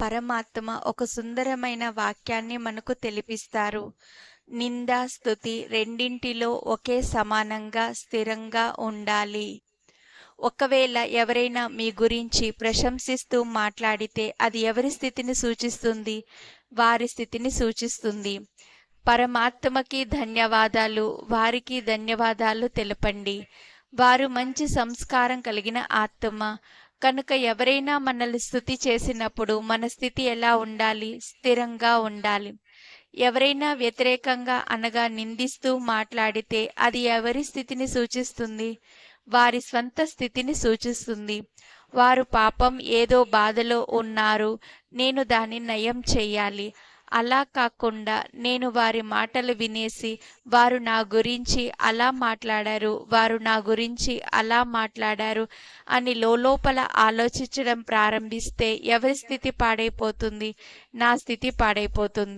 పరమాత్మ ఒక సుందరమైన వాక్యాన్ని మనకు తెలిపిస్తారు. నిందా స్థుతి రెండింటిలో ఒకే సమానంగా స్థిరంగా ఉండాలి. ఒకవేళ ఎవరైనా మీ గురించి ప్రశంసిస్తూ మాట్లాడితే అది ఎవరి స్థితిని సూచిస్తుంది? వారి స్థితిని సూచిస్తుంది. పరమాత్మకి ధన్యవాదాలు వారికి ధన్యవాదాలు తెలపండి. వారు మంచి సంస్కారం కలిగిన ఆత్మ కనుక ఎవరైనా మనల్ని స్థుతి చేసినప్పుడు మన స్థితి ఎలా ఉండాలి? స్థిరంగా ఉండాలి. ఎవరైనా వ్యతిరేకంగా అనగా నిందిస్తూ మాట్లాడితే అది ఎవరి స్థితిని సూచిస్తుంది? వారి స్వంత స్థితిని సూచిస్తుంది. వారు పాపం ఏదో బాధలో ఉన్నారు. నేను దాన్ని నయం చెయ్యాలి అలా కాకుండా నేను వారి మాటలు వినేసి వారు నా గురించి అలా మాట్లాడారు వారు నా గురించి అలా మాట్లాడారు అని లోపల ఆలోచించడం ప్రారంభిస్తే ఎవరి స్థితి పాడైపోతుంది? నా స్థితి పాడైపోతుంది.